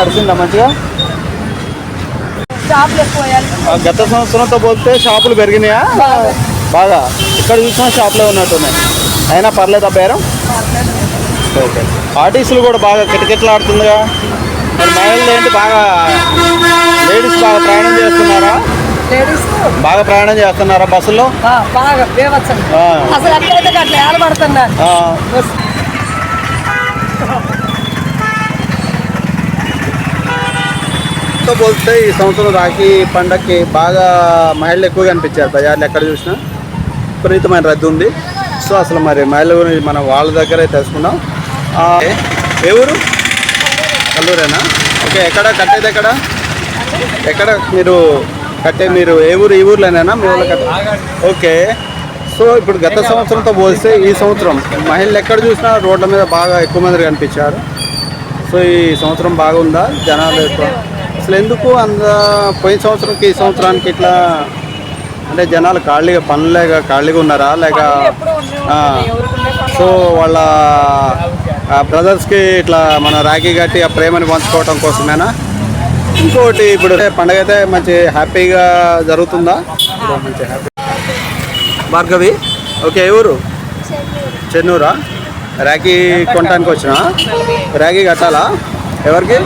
నడిచిందా మంచిగా? గత సంవత్సరంతో పోతే షాపులు పెరిగినాయా? బాగా. ఇక్కడ చూసినా షాపులే ఉన్నట్టున్నాయి. అయినా పర్లేదా బేరం? ఓకే. ఆర్టీసీలు కూడా బాగా కిటకిటలాడుతుందిగా. మరి మహిళలు ఏంటి బాగా లేడీస్ బాగా ప్రయాణం చేస్తున్నారా? లేడీస్ బాగా ప్రయాణం చేస్తున్నారా బస్సులో బాగా. అసలు ఎక్కడైతే అట్లా ఏడబడుతున్నారు ఆ, పోలిస్తే ఈ సంవత్సరం రాఖీ పండక్కి బాగా మహిళలు ఎక్కువగా అనిపించారు బజార్లు ఎక్కడ చూసినా. విపరీతమైన రద్దు ఉంది. సో అసలు మరి మహిళల గురించి మనం వాళ్ళ దగ్గరే తెలుసుకుందాం. ఏ ఊరు? కల్లూరేనా? ఓకే ఎక్కడ కట్టేది ఎక్కడ? ఎక్కడ మీరు కట్టే మీరు ఏ ఊరు ఈ ఊర్లోనేనా? మీ ఊళ్ళో కట్ట ఓకే. సో ఇప్పుడు గత సంవత్సరంతో పోలిస్తే ఈ సంవత్సరం మహిళలు ఎక్కడ చూసినా రోడ్ల మీద బాగా ఎక్కువ మంది కనిపించారు. సో ఈ సంవత్సరం బాగుందా? జనాలు ఎక్కువ అసలు ఎందుకు అంద పోయిన సంవత్సరంకి ఈ సంవత్సరానికి ఇట్లా అంటే జనాలు ఖాళీగా పనులేక ఖాళీగా ఉన్నారా? లేక సో వాళ్ళ బ్రదర్స్కి ఇట్లా మన రాఖీ కట్టి ఆ ప్రేమని పంచుకోవటం కోసమేనా? ఇంకోటి ఇప్పుడు పండగ అయితే మంచి హ్యాపీగా జరుగుతుందా? మంచి హ్యాపీ భార్గవి ఓకే ఊరు చెన్నూరా. రాఖీ కొనడానికి వచ్చినా? రాఖీ కట్టాలా? ఎవరికి?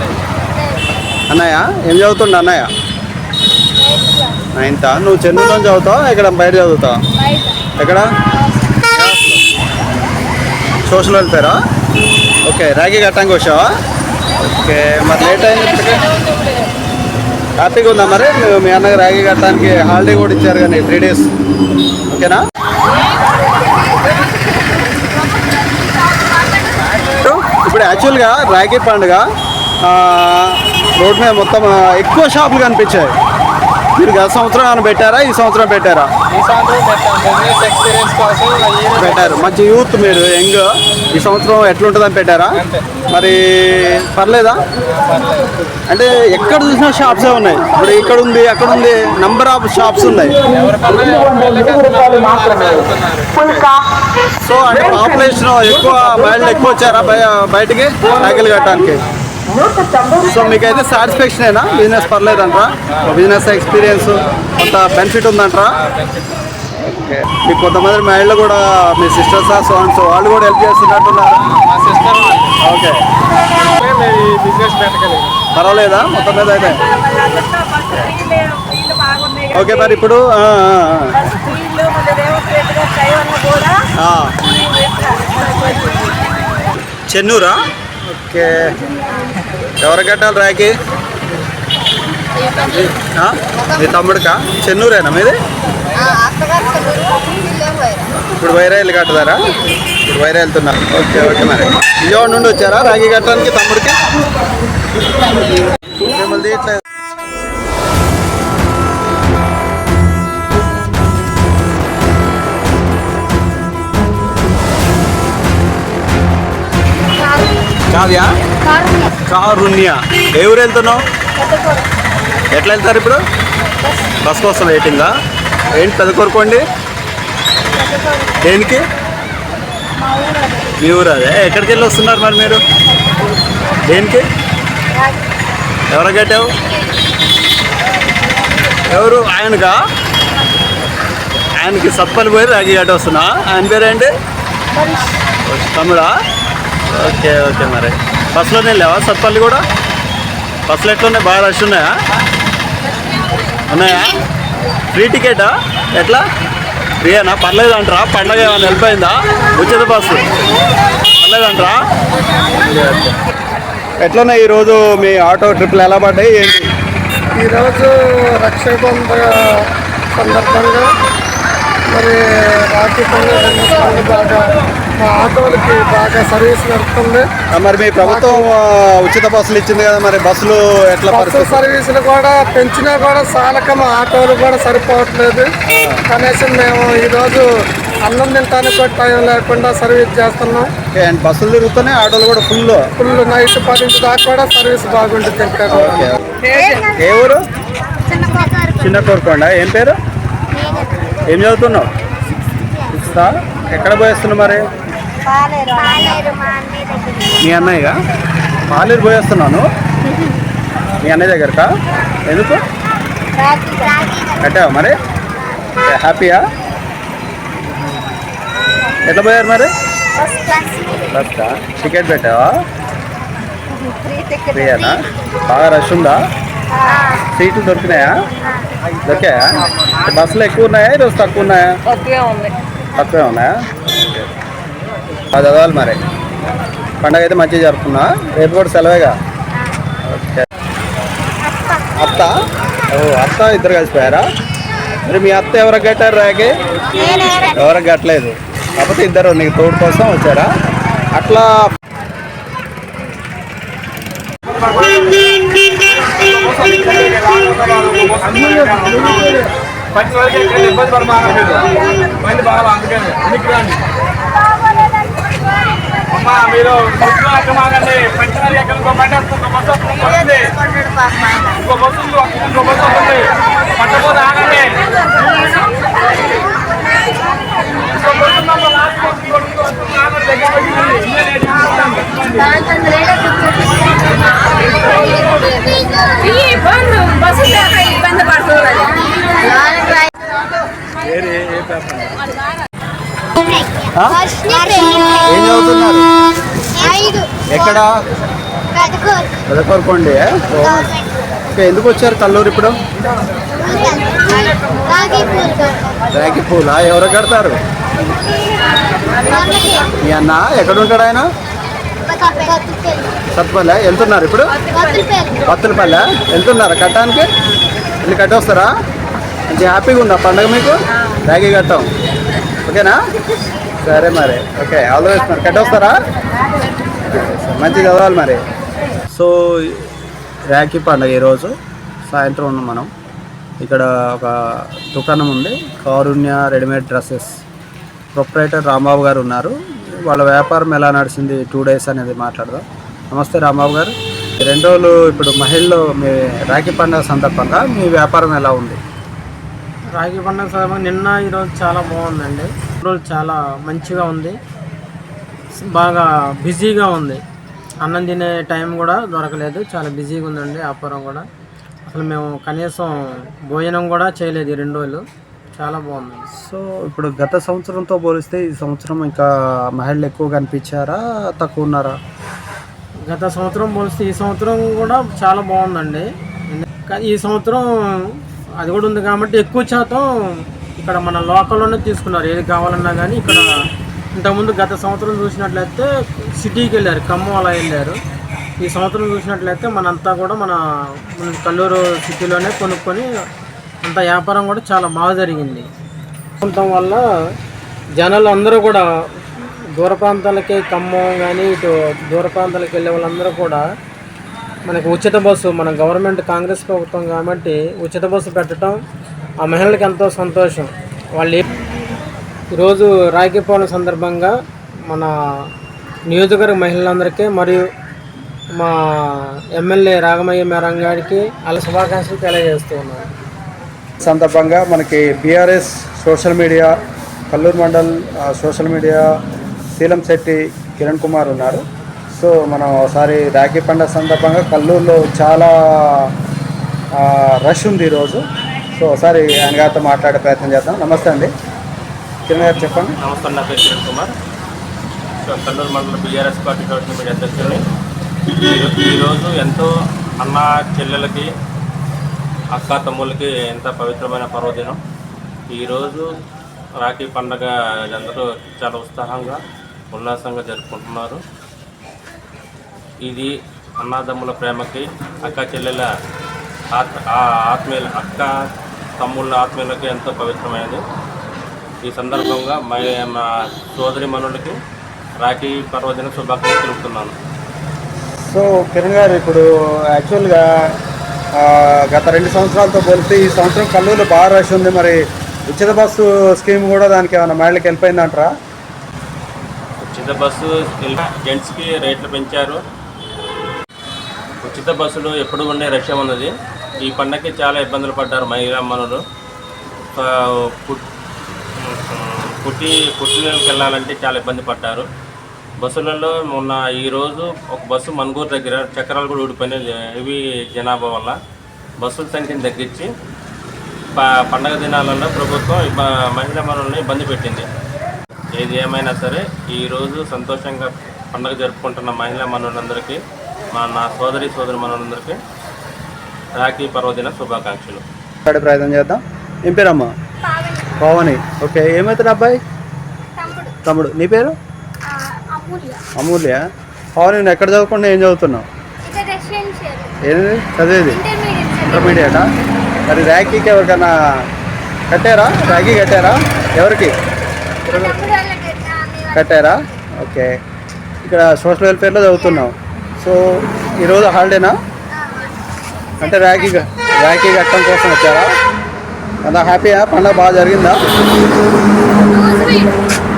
అన్నయ్య ఏం చదువుతుండ అన్నయ్య? నైన్తా నువ్వు చెన్నూరులో చదువుతావా ఇక్కడ బయట చదువుతావా? ఎక్కడ? సోషల్ వెళ్తారా ఓకే రాఖీ కట్టడానికి వచ్చావా? ఓకే మరి లేట్ అయింది ఇప్పటికే. హ్యాపీగా ఉందా మరి? నువ్వు మీ అన్నకి రాఖీ కట్టడానికి హాలిడే కూడా ఇచ్చారు కానీ త్రీ డేస్. ఓకేనా? ఇప్పుడు యాక్చువల్గా రాఖీ పండుగ రోడ్ మీద మొత్తం ఎక్కువ షాపులు కనిపించాయి. మీరు గత సంవత్సరం పెట్టారా? ఈ సంవత్సరం పెట్టారా? ఈ సంవత్సరం పెట్టారు. మంచి యూత్ మీరు యంగ్. ఈ సంవత్సరం ఎట్లుంటుందని పెట్టారా. మరి పర్లేదా? అంటే ఎక్కడ చూసినా షాప్సే ఉన్నాయి. ఇప్పుడు ఇక్కడ ఉంది అక్కడ ఉంది నంబర్ ఆఫ్ షాప్స్ ఉన్నాయి. సో అంటే పాపులేషన్ ఎక్కువ మహిళలు ఎక్కువ వచ్చారా బయ- బయటికి? రాఖీలు కట్టడానికి. సో మీకైతే సాటిస్ఫాక్షనేనా? బిజినెస్ పర్లేదంటారా? బిజినెస్ ఎక్స్పీరియన్స్ కొంత బెనిఫిట్ ఉందంటారా? ఓకే. మీకు కొంతమంది మహిళలు కూడా మీ సిస్టర్స్ సో అండ్ సో వాళ్ళు కూడా హెల్ప్ చేస్తున్నట్టున్నారు. మా సిస్టర్ ఓకే. బిజినెస్ పర్వాలేదా? మొత్తం మీద అయితే? ఓకే మరి ఇప్పుడు. చెన్నూరా? ఓకే. ఎవరు కట్టాలి రాకి? మీ తమ్ముడికా? చెన్నూరేనా మీది? ఇప్పుడు వైరా ఇల్లు కట్టుదారా ఇప్పుడు వైరా ఓకే ఓకే మరి. విజయవాడ నుండి వచ్చారా రాఖీ కట్టడానికి తమ్ముడికి? మిమ్మల్ని కావ్య? కారుణ్య. ఏ ఊరు వెళ్తున్నావు? ఎట్లా వెళ్తారు ఇప్పుడు? బస్ కోసం వెయిటింగా? ఏంటి పెద్ద కోరుకోండి దేనికి? మీ ఊరు అదే ఎక్కడికి వెళ్ళి వస్తున్నారు మరి మీరు? దేనికి? ఎవరు కట్టావు? ఎవరు? ఆయనకా? ఆయనకి సప్పలు పోయి రాగి కట్ట వస్తున్నా ఆయన పేరేంటి? తమ్ముడా? ఓకే ఓకే మరి. బస్సులోనే వెళ్ళావా సత్పల్లి కూడా? బస్సులు ఎట్లున్నాయి? బాగా రష్ ఉన్నాయా? ఉన్నాయా? ఫ్రీ టికెటా? ఎట్లా? ఫ్రీయేనా? పర్లేదు అంటారా పండగ ఏమైనా వెళ్ళిపోయిందా? ఉచిత బస్సు. పర్లేదంటారా? ఎట్లున్నాయి ఈరోజు మీ ఆటో ట్రిప్లు ఎలా పడ్డాయి? ఏంటి? ఈరోజు రక్షాబంధ సందర్భంగా మరి రాఖీ పండుగ సందర్భంగా బాగా మా ఆటోలకి బాగా సర్వీస్ నడుస్తుంది ఆ, మరి మీ ప్రభుత్వం ఉచిత బస్సులు ఇచ్చింది కదా మరి బస్సులు ఎట్లా బస్సు సర్వీసులు కూడా పెంచినా కూడా సాలక మా ఆటోలు కూడా సరిపోవట్లేదు. కనీసం మేము ఈరోజు అన్నం తినడానికి కూడా టైం లేకుండా సర్వీస్ చేస్తున్నాం. అండ్ బస్సులు తిరుగుతున్నాయి ఆటోలు కూడా ఫుల్ ఫుల్ నైట్ పది దాకా కూడా సర్వీస్ బాగుంటుంది ఇంకా. ఏ ఊరు? చిన్న కోరుకోండ. ఏం పేరు? ఏం చదువుతున్నావు? ఎక్కడ పోయేస్తున్నావు మరి? పాలేరు పాలేరు మా అన్నయ్య దగ్గర మీ అన్నయ్యగా? పాలేరు పోయేస్తున్నాను. మీ అన్నయ్య దగ్గరకా? ఎందుకు? కట్టావా మరి? హ్యాపీయా? ఎట్లా పోయారు మరి? బస్కా టికెట్ పెట్టావా? ఫ్రీయానా? బాగా రష్ ఉందా? సీట్లు దొరికినాయా? దొరికాయా? బస్సులు ఎక్కువ ఉన్నాయా? ఈరోజు తక్కువ ఉన్నాయా? తక్కువే ఉన్నాయా? చదవాలి మరి. పండగ అయితే మంచిగా జరుపుకున్నా. రేపు కూడా సెలవేగా. ఓకే. అత్త? ఓ అత్త ఇద్దరు కలిసిపోయారా? మరి మీ అత్త ఎవరికి కట్టారు రాకి ఎవరికి కట్టలేదు. కాకపోతే ఇద్దరు నీకు తోడు కోసం వచ్చారా? అట్లా ఇంకో బస్సు వస్తుంది, ఇంకో వస్తుంది. ఇంకో బస్సు వస్తుంది. ఇంకో బస్సు బస్సు, ఆగండి, ఇబ్బంది పడుతుంది? ఏం చదువుతున్నారు? ఎక్కడ? పెదకూరు. పెదకొరకోండి. ఎందుకు వచ్చారు కల్లూరు ఇప్పుడు? రాగి పూలా ఎవరు కడతారు? మీ అన్న? ఎక్కడ ఉంటాడు ఆయన? సత్పల్లె. వెళ్తున్నారు ఇప్పుడు? పత్తులపల్లె వెళ్తున్నారా కట్టడానికి వెళ్ళి కట్టొస్తారా? మంచి హ్యాపీగా ఉందా పండగ మీకు? రాగి కట్టాం. ఓకేనా? సరే మరి. ఓకే ఆల్ ద బెస్ట్ మరి. కట్టొస్తారా మంచి చదవాలి మరి. సో రాఖీ పండుగ ఈరోజు. సాయంత్రం ఉన్నాం మనం. ఇక్కడ ఒక దుకాణం ఉంది. Karunya readymade dresses. Proprietor Rambabu garu ఉన్నారు. వాళ్ళ వ్యాపారం ఎలా నడిచింది టూ డేస్ అనేది మాట్లాడదాం. నమస్తే రాంబాబు గారు. రెండు రోజులు ఇప్పుడు మహిళలో మీ రాఖీ పండుగ సందర్భంగా మీ వ్యాపారం ఎలా ఉంది? రాగి పండుగ సందర్భంగా నిన్న ఈరోజు చాలా బాగుందండి. ఈరోజు చాలా మంచిగా ఉంది. బాగా బిజీగా ఉంది. అన్నం తినే టైం కూడా దొరకలేదు. చాలా బిజీగా ఉందండి వ్యాపారం కూడా. అసలు మేము కనీసం భోజనం కూడా చేయలేదు ఈ రెండు రోజులు. చాలా బాగుందండి సో ఇప్పుడు గత సంవత్సరంతో పోలిస్తే ఈ సంవత్సరం ఇంకా మహిళలు ఎక్కువ కనిపించారా తక్కువ ఉన్నారా? గత సంవత్సరం పోలిస్తే ఈ సంవత్సరం కూడా చాలా బాగుందండి. కానీ ఈ సంవత్సరం అది కూడా ఉంది కాబట్టి ఎక్కువ శాతం ఇక్కడ మన లోకల్లోనే తీసుకున్నారు. ఏది కావాలన్నా కానీ ఇక్కడ ఇంతకుముందు గత సంవత్సరం చూసినట్లయితే సిటీకి వెళ్ళారు ఖమ్మం అలా వెళ్ళారు. ఈ సంవత్సరం చూసినట్లయితే మనంతా కూడా మన మన కల్లూరు సిటీలోనే కొనుక్కొని అంత వ్యాపారం కూడా చాలా బాగా జరిగింది. ఉండటం వల్ల జనాలు అందరూ కూడా దూర ప్రాంతాలకి ఖమ్మం కానీ ఇటు దూర ప్రాంతాలకు వెళ్ళే వాళ్ళందరూ కూడా మనకి ఉచిత బస్సు మన గవర్నమెంట్ కాంగ్రెస్ ప్రభుత్వం కాబట్టి ఉచిత బస్సు పెట్టడం ఆ మహిళలకు ఎంతో సంతోషం. వాళ్ళు ఈరోజు రాఖీ పౌర్ణమి సందర్భంగా మన నియోజకవర్గ మహిళలందరికీ మరియు మా ఎమ్మెల్యే రాగమయ్య మేరం గారికి వాళ్ళ శుభాకాంక్షలు తెలియజేస్తూ ఉన్నాను. సందర్భంగా మనకి BRS social media Kalluru mandal social media Seelam Setty Kiran Kumar ఉన్నారు. సో మనం ఒకసారి రాఖీ పండుగ సందర్భంగా కల్లూరులో చాలా రష్ ఉంది ఈరోజు. సో ఒకసారి ఆయన గారితో మాట్లాడే ప్రయత్నం చేద్దాం. నమస్తే అండి. కిరణ్ గారు చెప్పండి. నమస్తే నా పేరు కిరణ్ కుమార్. సో కల్లూరు మండలం బీఆర్ఎస్ పార్టీ సోషల్ మీడియా అధ్యక్షుడిని. ఈరోజు ఎంతో అన్న చెల్లెలకి అక్క తమ్ముళ్ళకి ఎంత పవిత్రమైన పర్వదినం. ఈరోజు రాఖీ పండగ అందరూ చాలా ఉత్సాహంగా ఉల్లాసంగా జరుపుకుంటున్నారు. ఇది అన్నదమ్ముల ప్రేమకి అక్క చెల్లెల ఆత్మీయుల అక్క తమ్ముళ్ళ ఆత్మీయులకి ఎంతో పవిత్రమైనది. ఈ సందర్భంగా మా సోదరి మనులకి రాఖీ పర్వదిన శుభాకాంక్షలు తెలుపుతున్నాను. సో కిరణ్ గారు ఇప్పుడు యాక్చువల్గా గత రెండు సంవత్సరాలతో పోలిస్తే ఈ సంవత్సరం కల్లూరులో బాగా రష్ ఉంది. మరి ఉచిత బస్సు స్కీమ్ కూడా దానికి ఏమైనా మహిళకి వెళ్ళిపోయిందంటారా? ఉచిత బస్సు జెంట్స్కి రేట్లు పెంచారు. ఉచిత బస్సులు ఎప్పుడు ఉండే రష్యం ఉన్నది ఈ పండగకి చాలా ఇబ్బందులు పడ్డారు మహిళామణులు పుట్టి పుట్టినకి వెళ్ళాలంటే చాలా ఇబ్బంది పడ్డారు. బస్సులలో మొన్న ఈరోజు ఒక బస్సు మనుగూరు దగ్గర చక్రాలు కూడా ఊడిపోయినాయి. హెవీ జనాభా వల్ల బస్సుల సంఖ్యను తగ్గించి ప- పండగ దినాలలో ప్రభుత్వం మహిళా మనుల్ని ఇబ్బంది పెట్టింది. ఏది ఏమైనా సరే ఈరోజు సంతోషంగా పండగ జరుపుకుంటున్న మహిళా మనులందరికీ మా నా సోదరి సోదరి మనులందరికీ రాఖీ పర్వదిన శుభాకాంక్షలు. ప్రయత్నం చేద్దాం. ఏం పేరమ్మా? పవని. ఓకే ఏమవుతుంది అబ్బాయి? తమ్ముడు. తమ్ముడు. నీ పేరు? అమూల్య. అమూల్య. పవన్ నేను ఎక్కడ చదువుకుండా ఏం చదువుతున్నావు? ఏంది? చదివేది? ఇంటర్మీడియట్ మరి ర్యాకీకి ఎవరికైనా కట్టారా? ర్యాకీ కట్టారా? ఎవరికి? కట్టారా? ఓకే. ఇక్కడ సోషల్ వెల్ఫేర్లో చదువుతున్నావు. సో ఈరోజు హాలిడేనా? అంటే ర్యాకీ ర్యాకీ కట్టడం కోసం వచ్చారా? అంత హ్యాపీయా? పండుగ బాగా జరిగిందా? నూజివీడు,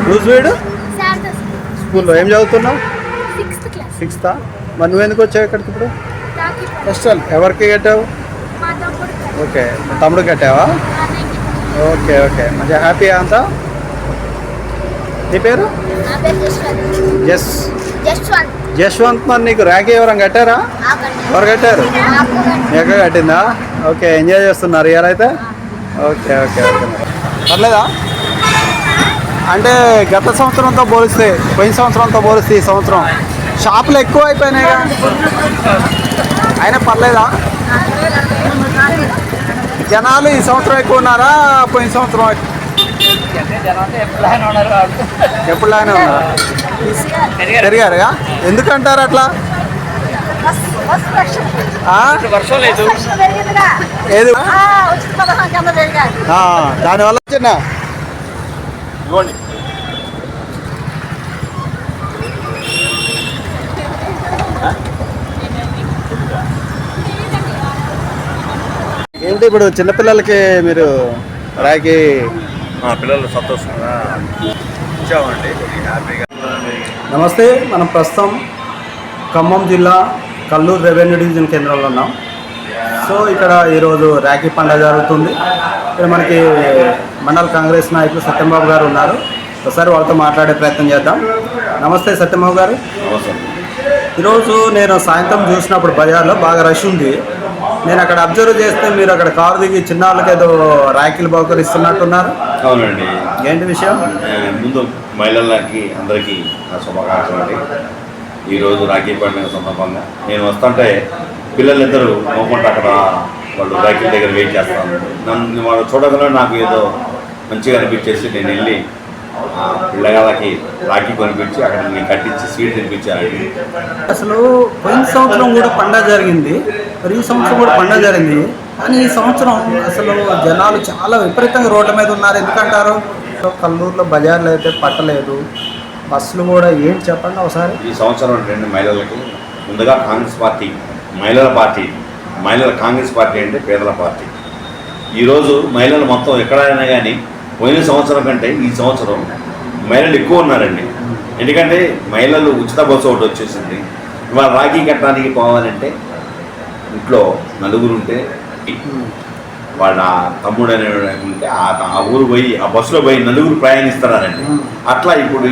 లూజ్ వీడు శారదా స్కూల్లో ఏం చదువుతున్నావు? సిక్స్త్. మరి నువ్వెందుకు వచ్చావు ఇక్కడికి ఇప్పుడు? రాఖీ. ఫెస్టివల్ ఎవరికి కట్టావు? ఓకే. తమ్ముడు కట్టావా? Okay okay. మంచిగా హ్యాపీయా అంతా? నీ పేరు? జస్ జస్వంత్ జశ్వంత్ మరి నీకు ర్యాకీ ఎవరైనా కట్టారా? ఎవరు కట్టారు? మీ అక్క కట్టిందా? ఓకే ఎంజాయ్ చేస్తున్నారు ఇయర్ అయితే? Okay okay okay. పర్లేదా? అంటే గత సంవత్సరంతో పోలిస్తే పోయిన సంవత్సరంతో పోలిస్తే ఈ సంవత్సరం షాపులు ఎక్కువ అయిపోయినాయి అయినా పర్లేదా? జనాలు ఈ సంవత్సరం ఎక్కువ ఉన్నారా? పోయిన సంవత్సరం ఎక్కు- ఎప్పుడులానే ఉన్నారా? పెరిగారుగా? ఎందుకంటారు అట్లా? ఆ? ఏది? ఆ, దానివల్ల చిన్న. ఇవ్వండి ఏంటి ఇప్పుడు చిన్నపిల్లలకి మీరు రాకి పిల్లలు సంతోషంగా ఇచ్చామండి హ్యాపీగా నమస్తే మనం ప్రస్తుతం ఖమ్మం జిల్లా కల్లూరు రెవెన్యూ డివిజన్ కేంద్రంలో ఉన్నాం. సో ఇక్కడ ఈరోజు రాఖీ పండుగ జరుగుతుంది. ఇక్కడ మనకి మండల కాంగ్రెస్ నాయకులు సత్యంబాబు గారు ఉన్నారు. ఒకసారి వాళ్ళతో మాట్లాడే ప్రయత్నం చేద్దాం. నమస్తే సత్యంబాబు గారు. ఈరోజు నేను సాయంత్రం చూసినప్పుడు బజార్లో బాగా రష్ ఉంది. నేను అక్కడ అబ్జర్వ్ చేస్తే మీరు అక్కడ కారు దిగి చిన్న వాళ్ళకి ఏదో రాఖీలు బహుకరిస్తున్నట్టున్నారు అవునండి. ఏంటి విషయం? ముందు మహిళలకి అందరికీ నా శుభాకాంక్షలు అండి. ఈరోజు రాఖీ పండుగ సందర్భంగా నేను వస్తుంటే పిల్లలిద్దరూ నవ్వుకుంటూ అక్కడ వాళ్ళు రాఖీ దగ్గర వెయిట్ చేస్తాను నన్ను వాళ్ళు చూడగానే నాకు ఏదో మంచిగా అనిపించేసి నేను వెళ్ళి పిల్లగాళ్ళకి రాఖీ కొనిపించి అక్కడ నేను కట్టించి స్వీట్ తినిపించానండి. అసలు పోయిన సంవత్సరం కూడా పండగ జరిగింది. మరి ఈ సంవత్సరం కూడా పండగ జరిగింది. కానీ ఈ సంవత్సరం అసలు జనాలు చాలా విపరీతంగా రోడ్ల మీద ఉన్నారు. ఎందుకంటారు? కల్లూరులో బజార్లో అయితే పట్టలేదు. బస్సులు కూడా ఏంటి చెప్పండి ఒకసారి? ఈ సంవత్సరం రెండు మహిళలకి ముందుగా కాంగ్రెస్ పార్టీ మహిళల పార్టీ మహిళల కాంగ్రెస్ పార్టీ అంటే పేదల పార్టీ. ఈరోజు మహిళలు మొత్తం ఎక్కడైనా కానీ పోయిన సంవత్సరం కంటే ఈ సంవత్సరం మహిళలు ఎక్కువ ఉన్నారండి. ఎందుకంటే మహిళలు ఉచిత బస్సు ఒకటి వచ్చేసింది. ఇవాళ రాఖీ కట్టడానికి పోవాలంటే ఇంట్లో నలుగురు ఉంటే వాళ్ళ తమ్ముడు అనే ఉంటే ఆ ఊరు పోయి ఆ బస్సులో పోయి నలుగురు ప్రయాణిస్తున్నారండి. అట్లా ఇప్పుడు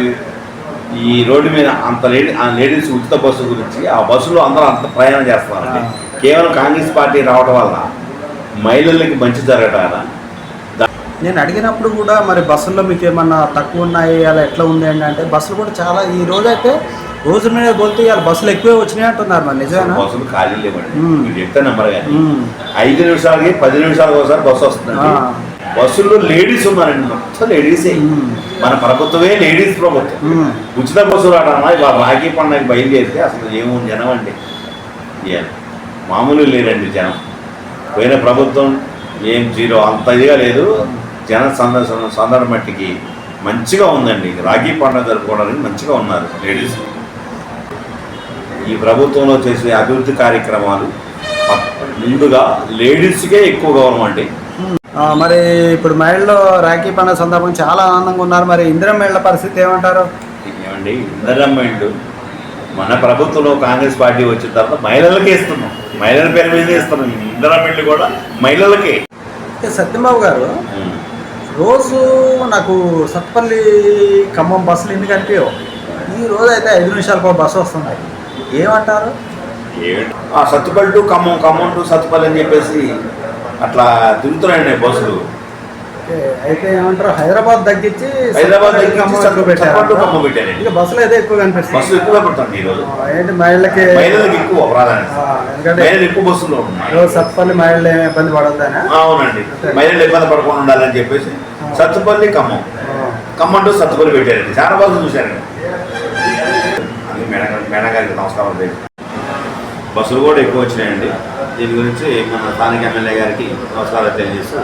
ఈ రోడ్డు మీద అంత లేడీ ఆ లేడీస్ ఉచిత బస్సు గురించి ఆ బస్సులో అందరూ అంత ప్రయాణం చేస్తున్నారండి. కేవలం కాంగ్రెస్ పార్టీ రావడం వల్ల మహిళలకి మంచి జరగటాల నేను అడిగినప్పుడు కూడా మరి బస్సుల్లో మీకు ఏమన్నా తక్కువ ఉన్నాయి అలా ఎట్లా ఉంది అని అంటే బస్సులు కూడా చాలా ఈ రోజు అయితే రోజు మీద పోతే ఇవాళ బస్సులు ఎక్కువే వచ్చినాయి అంటున్నారు మరి నిజమేనా? బస్సులు ఖాళీ లేవండి. చెప్తే నెంబర్ కానీ. ఐదు నిమిషాలకి పది నిమిషాలకు ఒకసారి బస్సు వస్తుందండి. ఆ. బస్సుల్లో లేడీస్ ఉన్నారండి. మొత్తం లేడీసే. మన ప్రభుత్వమే లేడీస్ ప్రభుత్వం. ఉచిత బస్సు రావడం ఇవాళ రాఖీ పండుగ బయలుదేరితే అసలు ఏముంది జనం అండి. మామూలు లేరండి జనం. పోయిన ప్రభుత్వం ఏం జీరో అంత ఇదిగా లేదు. జన సందర్శన సందర్భం మట్టికి మంచిగా ఉందండి. రాఖీ పండుగ జరుపుకోవడానికి మంచిగా ఉన్నారు లేడీస్. ఈ ప్రభుత్వంలో చేసే అభివృద్ధి కార్యక్రమాలు ముందుగా లేడీస్కే ఎక్కువ గౌరవం అండి. మరి ఇప్పుడు మహిళలు రాఖీ పండుగ సందర్భంగా చాలా ఆనందంగా ఉన్నారు. మరి ఇందిరా మహిళల పరిస్థితి ఏమంటారు? ఏమండి ఇందరమ్మెంట్ మన ప్రభుత్వంలో కాంగ్రెస్ పార్టీ వచ్చిన తర్వాత మహిళలకే ఇస్తున్నాం. మహిళల పేరు మీదే ఇస్తున్నాం. ఇందరమ్మెంట్ కూడా మహిళలకే. సత్యబాబు గారు రోజు నాకు సత్పల్లి ఖమ్మం బస్సులు ఎన్ని కనిపించవు ఈ రోజు అయితే ఐదు నిమిషాలకు బస్సు వస్తున్నాయి. ఏమంటారు? ఆ సత్తుపల్లి టు ఖమ్మం ఖమ్మం టు సత్తుపల్లి అని చెప్పేసి అట్లా తిరుగుతున్నాయండి బస్సులు. అయితే ఏమంటారు? హైదరాబాద్ తగ్గించి హైదరాబాద్ పెట్టారు. ఇక బస్సులు అయితే ఎక్కువ కనిపిస్తుంది బస్సులు ఎక్కువ పడుతుంది ఈరోజు ఏంటి మహిళలకి మహిళలకు ఎక్కువ ప్రాధాన్యత ఎక్కువ బస్సుల్లో ఉన్నాయి ఈరోజు సత్పల్లి మహిళలు ఏమి ఇబ్బంది పడొద్దనా. అవునండి. మహిళలు ఇబ్బంది పడకుండా ఉండాలని చెప్పేసి సత్తుపల్లి ఖమ్మం. ఖమ్మం టు సత్తుపల్లి పెట్టారండి. చాలా బస్సులు చూశారండి. మేడం గారికి నమస్కారం బస్సులు కూడా ఎక్కువ వచ్చినాయండి. దీని గురించి మన స్థానిక ఎమ్మెల్యే గారికి నమస్కారాలు తెలియజేస్తూ